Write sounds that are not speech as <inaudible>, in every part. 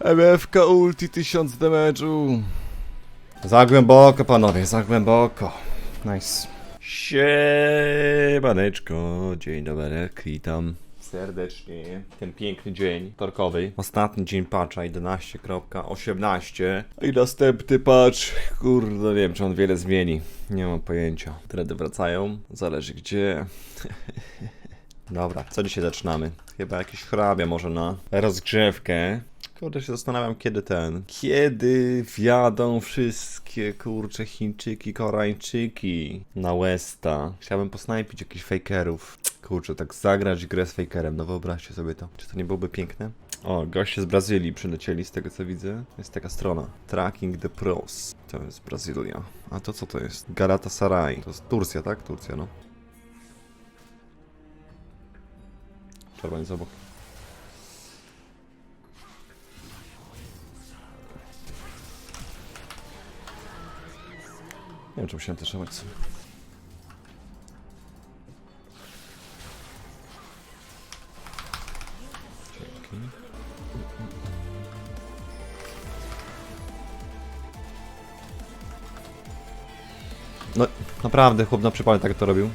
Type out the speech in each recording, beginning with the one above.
MFK ulti 1000 damage'u. Za głęboko, panowie, za głęboko. Nice. Siemaneczko, dzień dobry, witam serdecznie. Ten piękny dzień torkowy. Ostatni dzień patcha 11.18 i następny patch, kurde, nie wiem czy on wiele zmieni. Nie mam pojęcia. Tredy wracają, zależy gdzie. <laughs> Dobra, co dzisiaj zaczynamy? Chyba jakiś hrabia może na rozgrzewkę. Kurde, się zastanawiam, kiedy ten. Kiedy wjadą wszystkie kurcze Chińczyki, Koreańczyki na Westa. Chciałbym posnajpić jakichś fakerów. Kurczę, tak zagrać grę z fakerem, no wyobraźcie sobie to. Czy to nie byłoby piękne? O, goście z Brazylii przylecieli, z tego co widzę. Jest taka strona. Tracking the Pros. To jest Brazylia. A to co to jest? Galatasaray. To jest Turcja, tak? Turcja, no. Czerwony z obok. Nie wiem, czy musiałem też trzymać sobie. No, naprawdę, chłop na przypale tak to robił.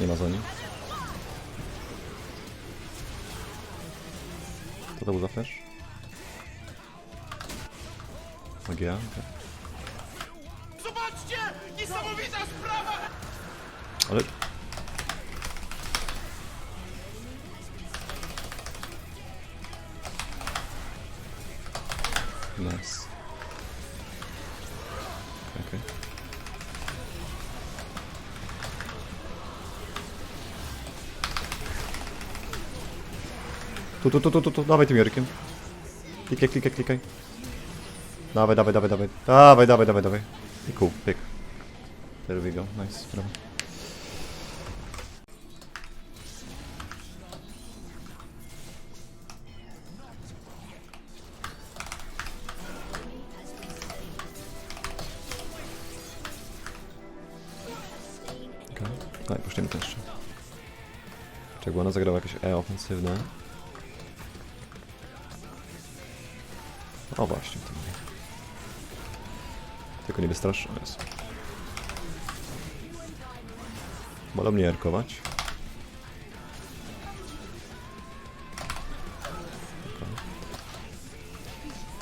Nie ma zoni. Co to był za flash? Magia? Zobaczcie! Niesamowita sprawa! Ale... Nice. Tu, tu, tu, tu, tu, tu, dawaj tym Jorkiem. Klikaj, klikaj, klikaj. Dawaj, dawaj, dawaj, dawaj. Dawaj, dawaj, dawaj, dawaj. I cool, pyk. There we go, nice, brawo. Okay. Daj, puszczmy to jeszcze. Czego ona zagrała jakieś E ofensywne. O właśnie, to mówię. Tylko nie wystrasz. Jest. Wolę mnie jarkować. Okej.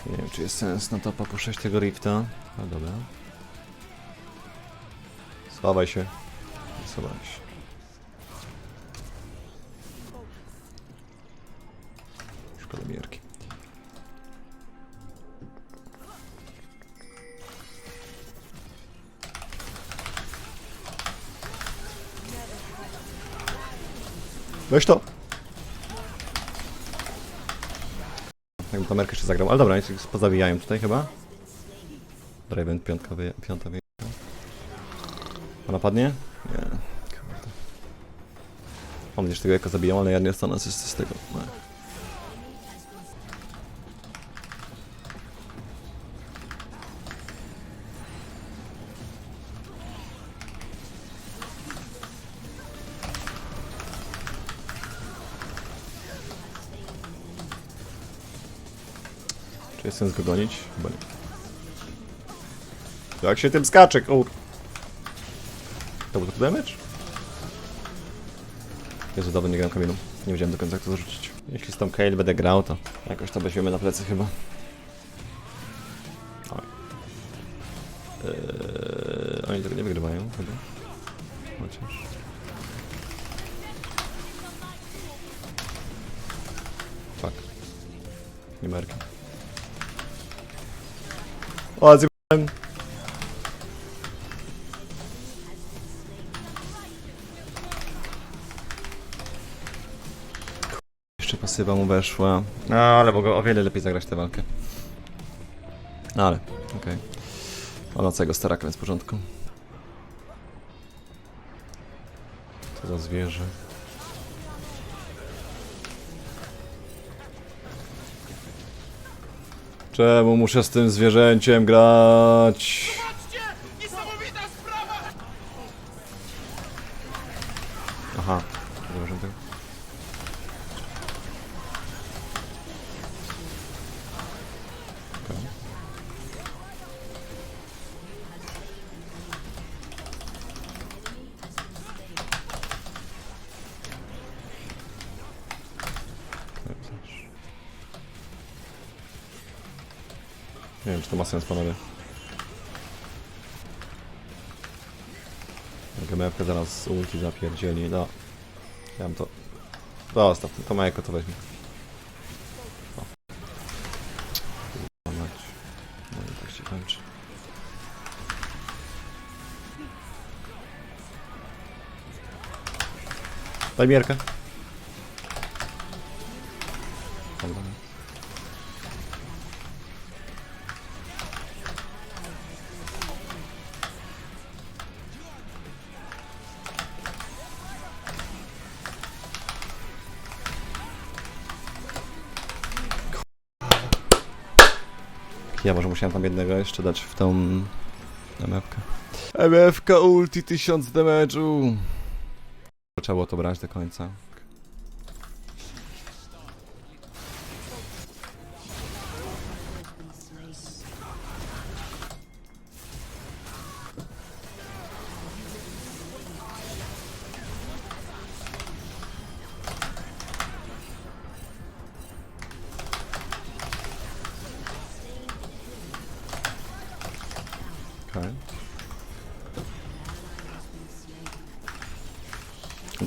Nie wiem, czy jest sens na topa puszczać tego rifta. No dobra. Schowaj się. Schowaj się. Weź to! Jakbym tą merkę jeszcze zagrał, ale dobra, nic pozawijają tutaj chyba. Draven piątka wyje, piąta wyje. Ona padnie? Nie. Kurde. Mam nadzieję, że tego jaka zabijam, ale ja nie dostanę z tego. No. Czy jest sens go gonić? Chyba nie. Jak się tym skacze, kur... To był to damage? Jezu, dawno nie gram kamienu. Nie wiedziałem do końca jak to zarzucić. Jeśli z tą Kale będę grał, to jakoś to weźmiemy na plecy chyba. Oj. Eee, oni tego nie wygrywają chyba. Chociaż... Fuck. Nie marki. O, zjebałem. Jeszcze pasywa mu weszła. No, ale mogę o wiele lepiej zagrać tę walkę. No, ale, okej. Ona całego staraka, więc w porządku. Co za zwierzę. Czemu muszę z tym zwierzęciem grać? Nie wiem, czy to ma sens, panowie. GMF zaraz ulti zapierdzieli, no. Ja bym to... Zostaw, to Majeko to weźmie. O. No i tak się kończy. Daj mierkę. Ja może musiałem tam jednego jeszcze dać w tą MF-kę. MF-ka ulti 1000 damage'u. Trzeba było to brać do końca.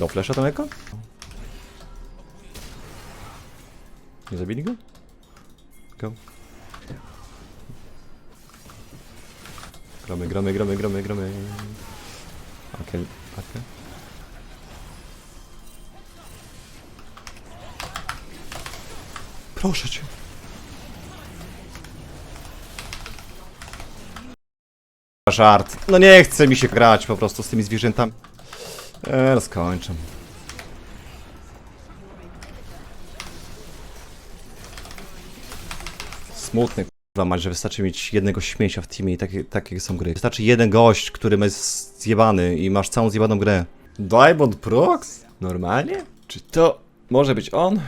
Do flesza tam eko? Nie zabili go? Go. Gramy, gramy, gramy, gramy, gramy. Okej, okej. Proszę cię. Żart. No nie chce mi się grać po prostu z tymi zwierzętami. Eee, skończę. Smutny kurwa mać, że wystarczy mieć jednego śmiecia w teamie i takie, takie są gry. Wystarczy jeden gość, który jest zjebany i masz całą zjebaną grę. Diamond Prox? Normalnie? Czy to może być on?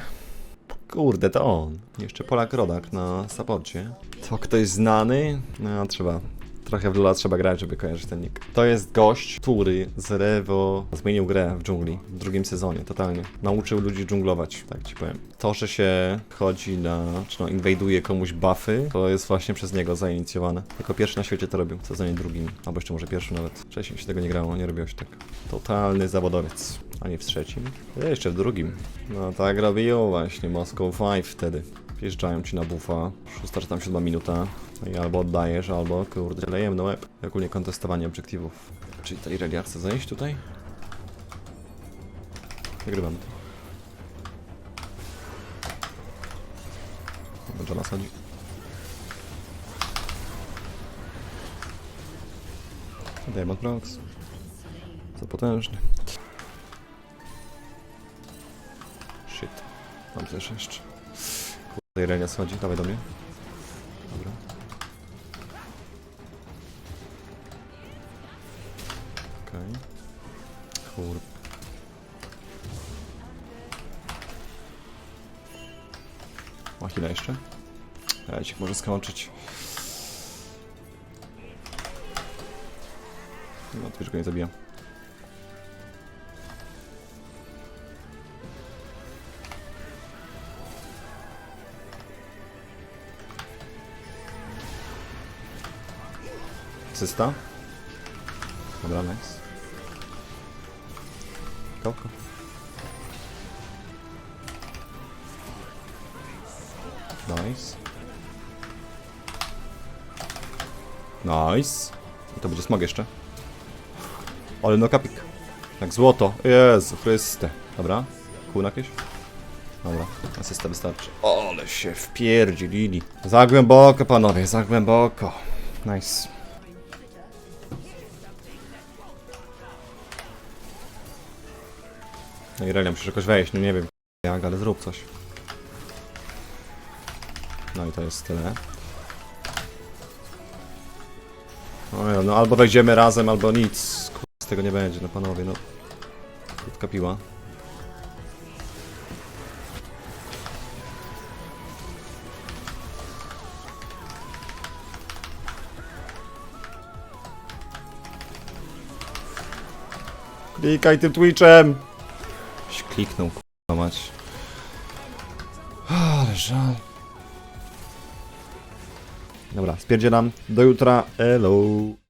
Kurde, to on. Jeszcze Polak Rodak na saporcie. To ktoś znany? No, trzeba. Trochę w Lula trzeba grać, żeby kojarzyć ten nick. To jest gość, który z Rewo zmienił grę w dżungli w drugim sezonie, totalnie. Nauczył ludzi dżunglować, tak ci powiem. To, że się chodzi na, czy no, inwajduje komuś buffy, to jest właśnie przez niego zainicjowane. Jako pierwszy na świecie to robił, w sezonie drugim, albo jeszcze może pierwszym nawet. Wcześniej się tego nie grało, nie robiło się tak. Totalny zawodowiec. A nie w trzecim? E, Jeszcze w drugim. No tak robiło właśnie, Moscow 5 wtedy. Wjeżdżają ci na buffa, szósta tam siódma minuta. I albo oddajesz, albo kurde, lejemy na łeb. Ogólnie kontestowanie obiektywów. Czyli ta Irelia chce zejść tutaj? Dobrze nas chodzi. Diamond Prox. Za potężny. Shit. Mam też jeszcze. Kurde, Irelia schodzi, dawaj do mnie. Dobra. Okej. Kur... Ma chwilę jeszcze? Ci może skończyć. No, to już go nie zabijam. Cysta? Dobra, nice. Kołko. Nice. Nice. I to będzie smog jeszcze. Ale no kapik. Jak złoto. Jezu Chryste. Dobra. Kół jakieś? Dobra, asysta wystarczy. Ale się wpierdzilili. Za głęboko, panowie, za głęboko. Nice. No i Relia musisz jakoś wejść, no nie wiem jak, ale zrób coś. No i to jest tyle. No, ja, no albo wejdziemy razem, albo nic. Kur- Z tego nie będzie, no panowie, no. Krótka piła. Klikaj tym Twitchem! Kliknął, kurwa mać. Ale żal. Dobra, spierdzielam. Do jutra. Hello.